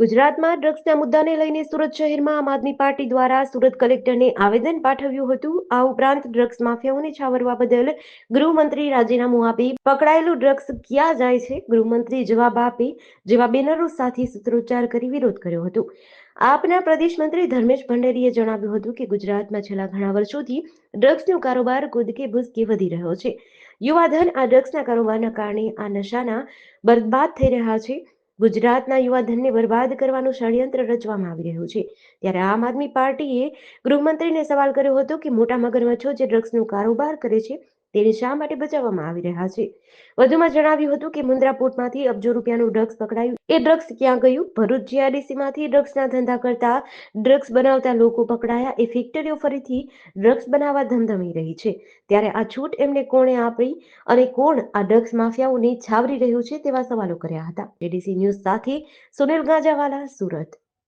ગુજરાતમાં ડ્રગ્સના મુદ્દાને લઈને સુરત શહેરમાં આમ આદમી પાર્ટી દ્વારા સુરત કલેક્ટરને આવેદન પાઠવ્યું હતું. આ ઉપરાંત ડ્રગ્સ માફિયાઓને છાવરવા બદલ ગૃહમંત્રી રાજીનામું આપી. પકડાયેલું ડ્રગ્સ ક્યાં જાય છે? ગૃહમંત્રી જવાબ આપે, જેવા બેનરો સાથે સૂત્રોચ્ચાર કરી વિરોધ કર્યો હતો. આપના પ્રદેશ મંત્રી ધર્મેશ ભંડેરીએ જણાવ્યું હતું કે ગુજરાતમાં છેલ્લા ઘણા વર્ષોથી ડ્રગ્સનો કારોબાર કૂદકે ભૂસકે વધી રહ્યો છે. યુવાધન આ ડ્રગ્સના કારોબારના કારણે આ નશાના બરબાદ થઈ રહ્યા છે. ગુજરાતના યુવાધનને બરબાદ કરવાનું ષડયંત્ર રચવામાં આવી રહ્યું છે. ત્યારે આમ આદમી પાર્ટીએ ગૃહમંત્રીને સવાલ કર્યો હતો કે મોટા મગરમચ્છો જે ડ્રગ્સનો કારોબાર કરે છે? તેને શા માટે બચાવવામાં આવી રહ્યા છે? વધુમાં જણાવ્યું હતું કે મુન્દ્રા પોર્ટમાંથી અબજો રૂપિયાનું ડ્રગ્સ પકડાયું. એ ડ્રગ્સ ક્યાં ગયું? ભરૂચ જીઆરડીસીમાંથી ડ્રગ્સના ધંધા કરતા ડ્રગ્સ બનાવતા લોકો પકડાયા. એ ફેક્ટરીઓ ફરીથી ડ્રગ્સ બનાવવા ધમધમી રહી છે. ત્યારે આ છૂટ એમને કોણે આપી અને કોણ આ ડ્રગ્સ માફિયાઓને છાવરી રહ્યું છે તેવા સવાલો કર્યા હતા. એડીસી ન્યૂઝ સાથે સુનિલ ગાંજાવાલા, સુરત.